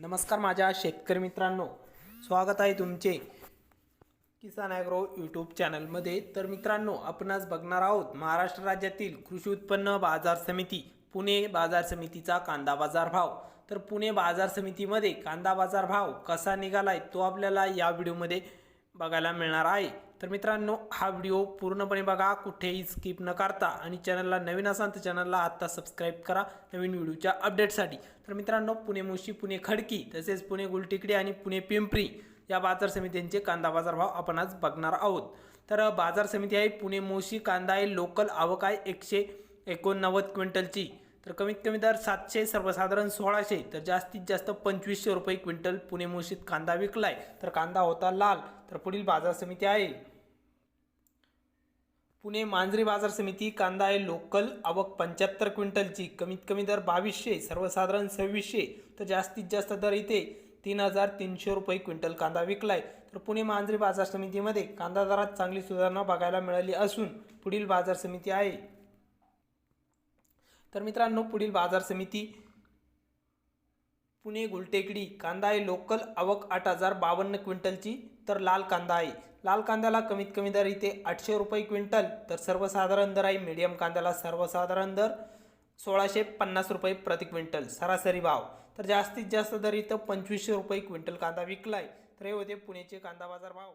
नमस्कार माझ्या शेतकरी मित्रांनो. स्वागत आहे तुमचे किसान ॲग्रो यूट्यूब चॅनलमध्ये. तर मित्रांनो आपण आज बघणार आहोत महाराष्ट्र राज्यातील कृषी उत्पन्न बाजार समिती पुणे बाजार समितीचा कांदा बाजार भाव. तर पुणे बाजार समितीमध्ये कांदा बाजार भाव कसा निघालाय तो आपल्याला या व्हिडिओमध्ये बघायला मिळणार आहे. तर मित्रांनो हा व्हिडिओ पूर्णपणे बघा कुठेही स्किप न करता. आणि चॅनलला नवीन असाल तर चॅनलला आत्ता सबस्क्राईब करा नवीन व्हिडिओच्या अपडेटसाठी तर मित्रांनो पुणे मुशी पुणे खडकी तसेच पुणे गुलटिकडी आणि पुणे पिंपरी या बाजार समित्यांचे कांदा बाजार भाव आपण आज बघणार आहोत. तर बाजार समिती आहे पुणे मोशी कांदा आहे लोकल आवक आहे एकशे एकोणनव्वद क्विंटलची. तर कमीत कमी दर सातशे सर्वसाधारण सोळाशे तर जास्तीत जास्त पंचवीसशे रुपये क्विंटल पुणे मोशीत कांदा विकलाय. तर कांदा होता लाल तर पुढील बाजार समिती आहे. पुणे मांजरी बाजार समिती कांदा आहे लोकल आवक पंच्याहत्तर क्विंटलची कमीत कमी दर बावीसशे सर्वसाधारण सव्वीसशे तर जास्तीत जास्त दर इथे तीन हजार तीनशे रुपये क्विंटल कांदा विकलाय. तर पुणे मांजरी बाजार समितीमध्ये कांदा दरात चांगली सुधारणा बघायला मिळाली असून पुढील बाजार समिती आहे. तर मित्रांनो पुढील बाजार समिती पुणे गुलटेकडी कांदा आहे लोकल आवक आठ हजार बावन्न क्विंटलची तर लाल कांदा आहे लाल कांद्याला कमीत कमी दर इथे आठशे रुपये क्विंटल तर सर्वसाधारण दर आहे मीडियम कांद्याला सर्वसाधारण दर सोळाशे पन्नास रुपये प्रति क्विंटल सरासरी भाव. तर जास्तीत जास्त दर इथं पंचवीसशे रुपये क्विंटल कांदा विकलाय. तर हे होते पुणेचे कांदा बाजार भाव.